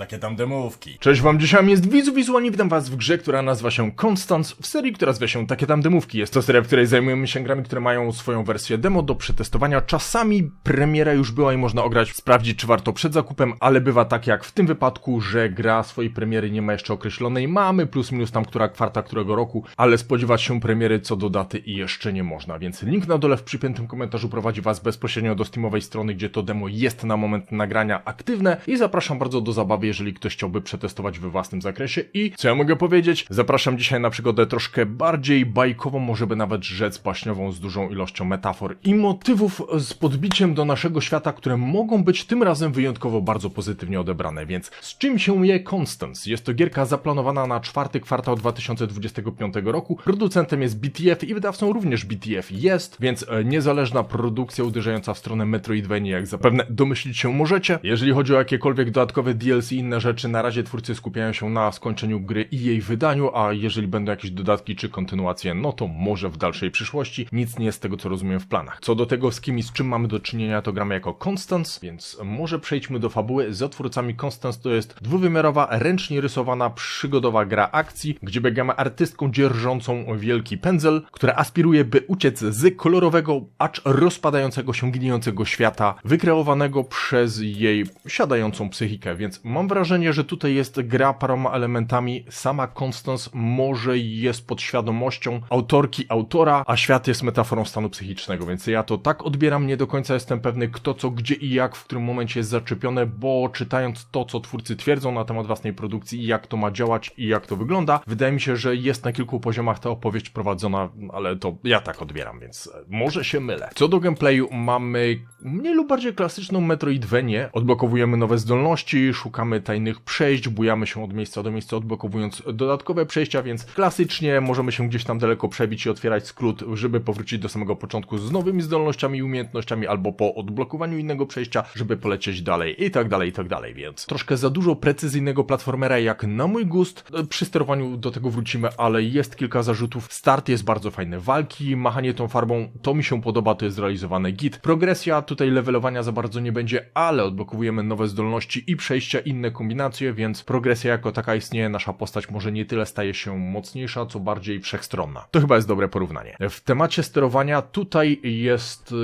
Takie tam demówki. Cześć wam, dzisiaj jest Wizu Wizualnie, witam was w grze, która nazywa się Constance, w serii, która nazywa się Takie tam demówki. Jest to seria, w której zajmujemy się grami, które mają swoją wersję demo do przetestowania. Czasami premiera już była i można ograć, sprawdzić czy warto przed zakupem, ale bywa tak jak w tym wypadku, że gra swojej premiery nie ma jeszcze określonej. Mamy plus minus tam która kwarta którego roku, ale spodziewać się premiery co do daty i jeszcze nie można, więc link na dole w przypiętym komentarzu prowadzi was bezpośrednio do steamowej strony, gdzie to demo jest na moment nagrania aktywne i zapraszam bardzo do zabawy, jeżeli ktoś chciałby przetestować we własnym zakresie i co ja mogę powiedzieć? Zapraszam dzisiaj na przygodę troszkę bardziej bajkową, może by nawet rzec baśniową z dużą ilością metafor i motywów z podbiciem do naszego świata, które mogą być tym razem wyjątkowo bardzo pozytywnie odebrane, więc z czym się je Constance? Jest to gierka zaplanowana na czwarty kwartał 2025 roku. Producentem jest BTF i wydawcą również BTF jest, więc e, niezależna produkcja uderzająca w stronę Metroidvania, jak zapewne domyślić się możecie. Jeżeli chodzi o jakiekolwiek dodatkowe DLC inne rzeczy, na razie twórcy skupiają się na skończeniu gry i jej wydaniu, a jeżeli będą jakieś dodatki czy kontynuacje, no to może w dalszej przyszłości. Nic nie jest z tego, co rozumiem w planach. Co do tego, z kim i z czym mamy do czynienia, to gramy jako Constance, więc może przejdźmy do fabuły. Za twórcami Constance to jest dwuwymiarowa, ręcznie rysowana, przygodowa gra akcji, gdzie biegamy artystką dzierżącą wielki pędzel, która aspiruje, by uciec z kolorowego, acz rozpadającego się, gnijącego świata, wykreowanego przez jej siadającą psychikę, więc mam wrażenie, że tutaj jest gra paroma elementami. Sama Constance może jest podświadomością autorki, autora, a świat jest metaforą stanu psychicznego, więc ja to tak odbieram, nie do końca jestem pewny kto, co, gdzie i jak, w którym momencie jest zaczepione, bo czytając to, co twórcy twierdzą na temat własnej produkcji i jak to ma działać i jak to wygląda, wydaje mi się, że jest na kilku poziomach ta opowieść prowadzona, ale to ja tak odbieram, więc e, może się mylę. Co do gameplayu, mamy mniej lub bardziej klasyczną Metroidvanię. Odblokowujemy nowe zdolności, szukamy tajnych przejść, bujamy się od miejsca do miejsca, odblokowując dodatkowe przejścia, więc klasycznie możemy się gdzieś tam daleko przebić i otwierać skrót, żeby powrócić do samego początku z nowymi zdolnościami i umiejętnościami, albo po odblokowaniu innego przejścia, żeby polecieć dalej i tak dalej, i tak dalej, więc troszkę za dużo precyzyjnego platformera jak na mój gust. Przy sterowaniu do tego wrócimy, ale jest kilka zarzutów. Start jest bardzo fajny, walki, machanie tą farbą, to mi się podoba, to jest zrealizowane git. Progresja, tutaj levelowania za bardzo nie będzie, ale odblokowujemy nowe zdolności i przejścia, inne kombinacje, więc progresja jako taka istnieje, nasza postać może nie tyle staje się mocniejsza, co bardziej wszechstronna. To chyba jest dobre porównanie. W temacie sterowania tutaj jest...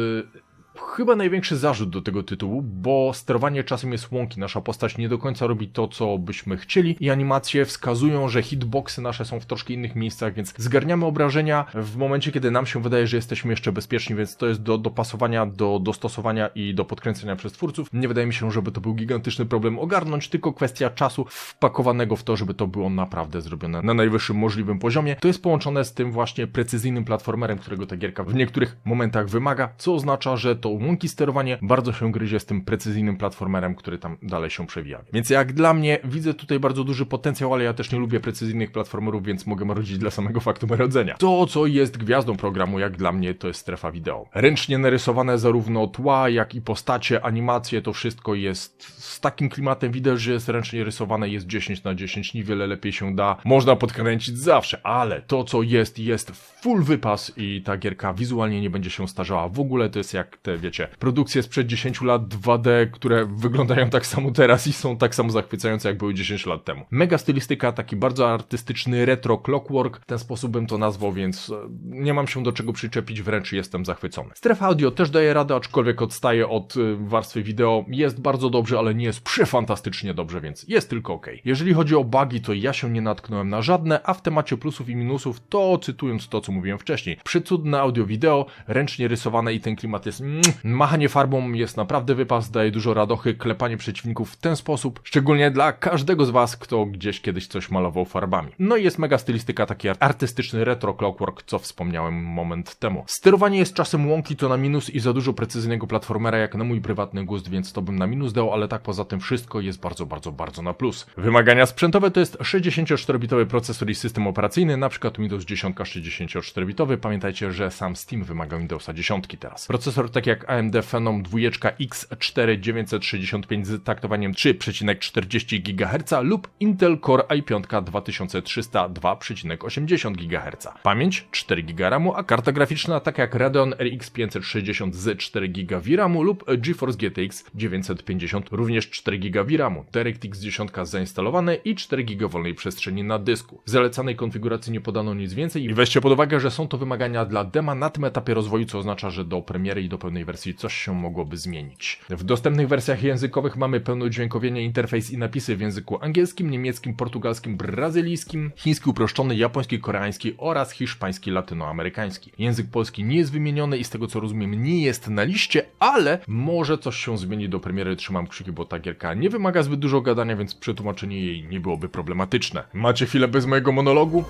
Chyba największy zarzut do tego tytułu, bo sterowanie czasem jest łąki. Nasza postać nie do końca robi to, co byśmy chcieli, i animacje wskazują, że hitboxy nasze są w troszkę innych miejscach, więc zgarniamy obrażenia w momencie, kiedy nam się wydaje, że jesteśmy jeszcze bezpieczni, więc to jest do dopasowania, do dostosowania i do podkręcenia przez twórców. Nie wydaje mi się, żeby to był gigantyczny problem ogarnąć, tylko kwestia czasu wpakowanego w to, żeby to było naprawdę zrobione na najwyższym możliwym poziomie. To jest połączone z tym właśnie precyzyjnym platformerem, którego ta gierka w niektórych momentach wymaga, co oznacza, że to łąki sterowanie bardzo się gryzie z tym precyzyjnym platformerem, który tam dalej się przewija. Więc jak dla mnie widzę tutaj bardzo duży potencjał, ale ja też nie lubię precyzyjnych platformerów, więc mogę marudzić dla samego faktu marodzenia. To, co jest gwiazdą programu, jak dla mnie, to jest strefa wideo. Ręcznie narysowane zarówno tła, jak i postacie, animacje, to wszystko jest z takim klimatem widać, że jest ręcznie rysowane, jest 10 na 10, niewiele lepiej się da. Można podkręcić zawsze, ale to, co jest, jest full wypas i ta gierka wizualnie nie będzie się starzała. W ogóle to jest jak te, wiecie, produkcje sprzed 10 lat 2D, które wyglądają tak samo teraz i są tak samo zachwycające, jak były 10 lat temu. Mega stylistyka, taki bardzo artystyczny retro clockwork, w ten sposób bym to nazwał, więc e, nie mam się do czego przyczepić, wręcz jestem zachwycony. Strefa audio też daje radę, aczkolwiek odstaje od e, warstwy wideo. Jest bardzo dobrze, ale nie jest przefantastycznie dobrze, więc jest tylko ok. Jeżeli chodzi o bugi, to ja się nie natknąłem na żadne, a w temacie plusów i minusów, to cytując to, co mówiłem wcześniej, przycudne audio wideo, ręcznie rysowane i ten klimat jest mm, Machanie farbą jest naprawdę wypas, daje dużo radochy, klepanie przeciwników w ten sposób, szczególnie dla każdego z was, kto gdzieś kiedyś coś malował farbami. No i jest mega stylistyka, taki artystyczny retro clockwork, co wspomniałem moment temu. Sterowanie jest czasem łąki to na minus i za dużo precyzyjnego platformera jak na mój prywatny gust, więc to bym na minus dał, ale tak poza tym wszystko jest bardzo, bardzo, bardzo na plus. Wymagania sprzętowe to jest 64-bitowy procesor i system operacyjny, przykład Windows 10 64-bitowy. Pamiętajcie, że sam Steam wymaga Windowsa 10 teraz. Procesor, tak jak jak AMD Phenom 2 X4 965 z taktowaniem 3,40 GHz lub Intel Core i5 2300 2,80 GHz. Pamięć 4 GB RAMu, a karta graficzna taka jak Radeon RX 560 z 4 GB VRAMu lub GeForce GTX 950 również 4 GB VRAMu, DirectX 10 zainstalowane i 4 GB wolnej przestrzeni na dysku. W zalecanej konfiguracji nie podano nic więcej i weźcie pod uwagę, że są to wymagania dla dema na tym etapie rozwoju, co oznacza, że do premiery i do pełnej wersji coś się mogłoby zmienić. W dostępnych wersjach językowych mamy pełne udźwiękowienie, interfejs i napisy w języku angielskim, niemieckim, portugalskim, brazylijskim, chiński uproszczony, japoński, koreański oraz hiszpański, latynoamerykański. Język polski nie jest wymieniony i z tego co rozumiem nie jest na liście, ale może coś się zmieni do premiery, trzymam kciuki, bo ta gierka nie wymaga zbyt dużo gadania, więc przetłumaczenie jej nie byłoby problematyczne. Macie chwilę bez mojego monologu?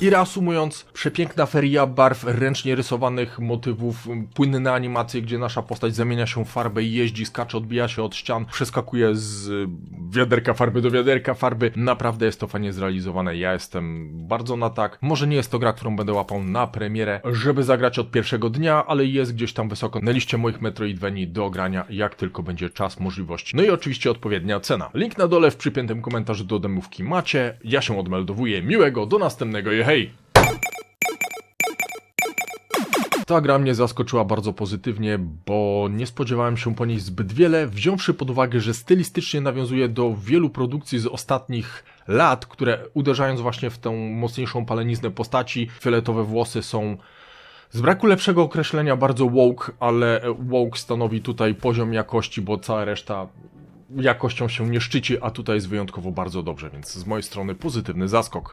I reasumując, przepiękna feria barw, ręcznie rysowanych motywów, płynne animacje, gdzie nasza postać zamienia się w farbę i jeździ, skacze, odbija się od ścian, przeskakuje z wiaderka farby do wiaderka farby. Naprawdę jest to fajnie zrealizowane. Ja jestem bardzo na tak. Może nie jest to gra, którą będę łapał na premierę, żeby zagrać od pierwszego dnia, ale jest gdzieś tam wysoko na liście moich Metroidvanii do grania, jak tylko będzie czas, możliwość. No i oczywiście odpowiednia cena. Link na dole w przypiętym komentarzu do demówki macie. Ja się odmeldowuję. Miłego, do następnego hej! Ta gra mnie zaskoczyła bardzo pozytywnie, bo nie spodziewałem się po niej zbyt wiele, wziąwszy pod uwagę, że stylistycznie nawiązuje do wielu produkcji z ostatnich lat, które uderzając właśnie w tę mocniejszą paleniznę postaci, fioletowe włosy są z braku lepszego określenia bardzo woke, ale woke stanowi tutaj poziom jakości, bo cała reszta jakością się nie szczyci, a tutaj jest wyjątkowo bardzo dobrze, więc z mojej strony pozytywny zaskok.